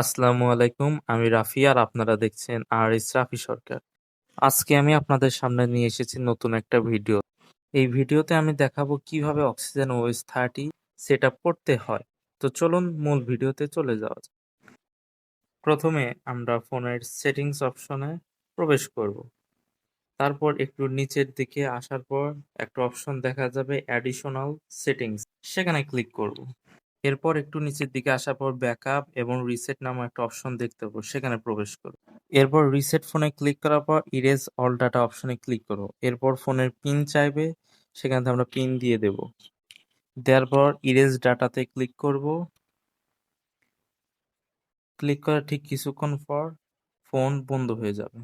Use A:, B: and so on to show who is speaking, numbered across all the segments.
A: আসসালামু আলাইকুম, আমি রাফি আর আপনারা দেখছেন আর এস রাফি সরকার। আজকে আমি আপনাদের সামনে নিয়ে এসেছি নতুন একটা ভিডিও। এই ভিডিওতে আমি দেখাবো কীভাবে অক্সিজেন ওএস থার্টি সেট করতে হয়। তো চলুন মূল ভিডিওতে চলে যাওয়া যাক। প্রথমে আমরা ফোনের সেটিংস অপশনে প্রবেশ করব। তারপর একটু নিচের দিকে আসার পর একটা অপশন দেখা যাবে অ্যাডিশনাল সেটিংস। সেখানে ক্লিক করব। এরপর একটু নিচের দিকে আসার পর ব্যাকআপ এবং রিসেট নামে একটা অপশন দেখতে পাবো সেখানে প্রবেশ করো। এরপর রিসেট ফোনে ক্লিক করার পর ইরেজ অল ডাটা অপশনে ক্লিক করো। এরপর ফোনের পিন চাইবে, সেখান আমরা পিন দিয়ে দেব। দেওয়ার পর ইরেজ ডাটাতে ক্লিক করব। ক্লিক করার ঠিক কিছুক্ষণ পর ফোন বন্ধ হয়ে যাবে।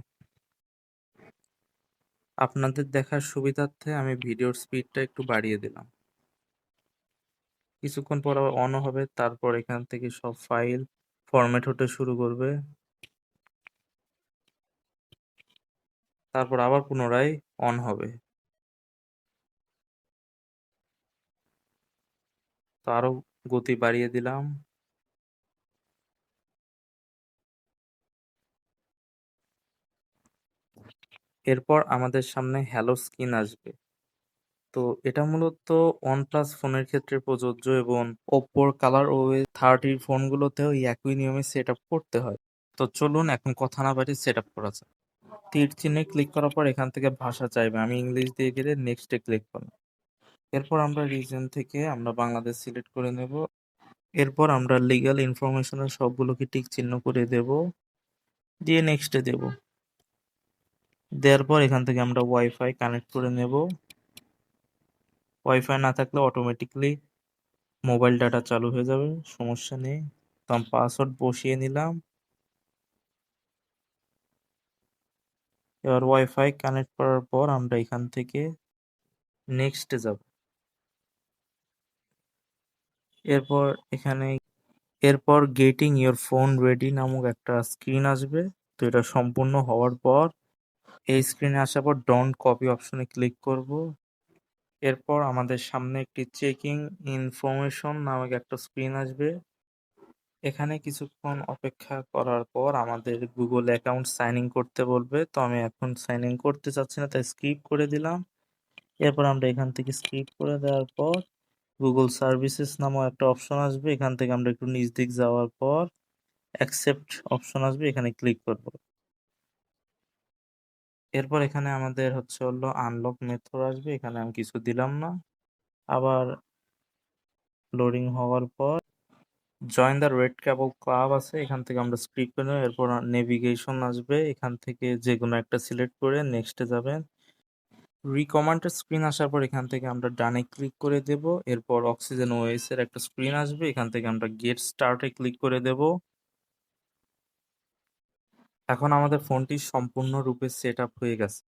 A: আপনাদের দেখার সুবিধার্থে আমি ভিডিওর স্পিডটা একটু বাড়িয়ে দিলাম। কিছুক্ষণ পর আবার অন হবে। তারপর এখান থেকে সব ফাইল ফরম্যাট হতে শুরু করবে। তারপর আবার পুনরায় অন হবে। তো আরও গতি বাড়িয়ে দিলাম। এরপর আমাদের সামনে হ্যালো স্ক্রিন আসবে। তো এটা মূলত OnePlus ফোনের ক্ষেত্রে প্রযোজ্য এবং ওপ্পোর কালার ওএস থার্টির ফোনগুলোতেও এই একই নিয়মে সেট আপ করতে হয়। তো চলুন এখন কথা না বাড়ি সেট আপ করা যাক। তীর চিহ্নে ক্লিক করার পর এখান থেকে ভাষা চাইবে। আমি ইংলিশ দিয়ে গেলে নেক্সটে ক্লিক করব এরপর আমরা রিজন থেকে আমরা বাংলাদেশ সিলেক্ট করে নেব। এরপর আমরা লিগ্যাল ইনফরমেশনের সবগুলোকে টিক চিহ্ন করে দেব। দিয়ে নেক্সটে দেব। দেওয়ার পর এখান থেকে আমরা ওয়াইফাই কানেক্ট করে নেব। ওয়াইফাই না থাকলে অটোমেটিকলি মোবাইল ডাটা চালু হয়ে যাবে, সমস্যা নেই। তো আমি পাসওয়ার্ড বসিয়ে নিলাম। এবার ওয়াইফাই কানেক্ট করার পর আমরা এখান থেকে নেক্সটে যাব। এরপর এখানে, এরপর গেটিং ইওর ফোন রেডি নামক একটা স্ক্রিন আসবে। তো এটা সম্পূর্ণ হওয়ার পর এই স্ক্রিনে আসার পর ডন্ট কপি অপশনে ক্লিক করব। এরপর আমাদের সামনে একটি চেকিং ইনফরমেশন নামক একটা স্ক্রিন আসবে। এখানে কিছুক্ষণ অপেক্ষা করার পর আমাদের গুগল অ্যাকাউন্ট সাইন ইন করতে বলবে। তো আমি এখন সাইন ইন করতে চাচ্ছি না, তাই স্কিপ করে দিলাম। এরপর আমরা এখান থেকে স্কিপ করে দেওয়ার পর গুগল সার্ভিসেস নামক একটা অপশন আসবে। এখান থেকে আমরা একটু নিজ দিক যাওয়ার পর অ্যাকসেপ্ট অপশন আসবে। এখানে ক্লিক করব। এরপর এখানে আমাদের হচ্ছে হলো আনলক মেথড আসবে। এখানে আমি কিছু দিলাম না। আবার লোডিং হওয়ার পর join the red cable club আছে, এখান থেকে আমরা স্ক্রিপ করে নেব। এরপর নেভিগেশন আসবে। এখান থেকে যে কোনো একটা সিলেক্ট করে নেক্সটে যাবেন। রিকমান্ডের স্ক্রিন আসার পর এখান থেকে আমরা ডানে ক্লিক করে দেব। এরপর অক্সিজেন ওএস এর একটা স্ক্রিন আসবে। এখান থেকে আমরা গেট স্টার্টে ক্লিক করে দেব। এখন আমাদের ফোনটি সম্পূর্ণরূপে সেট আপ হয়ে গেছে।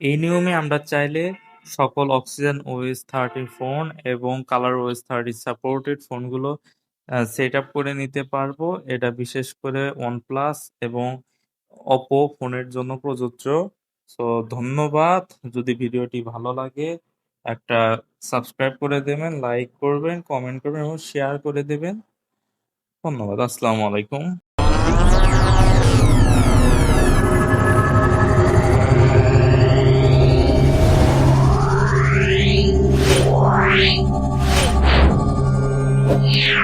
A: এই নিয়মে আমরা চাইলে সকল অক্সিজেন ওএস থার্টি ফোন এবং কালার ওএস থার্টি সাপোর্টেড ফোনগুলো সেট আপ করে নিতে পারব। এটা বিশেষ করে ওয়ানপ্লাস এবং অপো ফোনের জন্য প্রযোজ্য। সো ধন্যবাদ। যদি ভিডিওটি ভালো লাগে, একটা সাবস্ক্রাইব করে দেবেন লাইক করবেন কমেন্ট করবেন এবং শেয়ার করে দেবেন। ধন্যবাদ। আসসালামু আলাইকুম।
B: Yeah.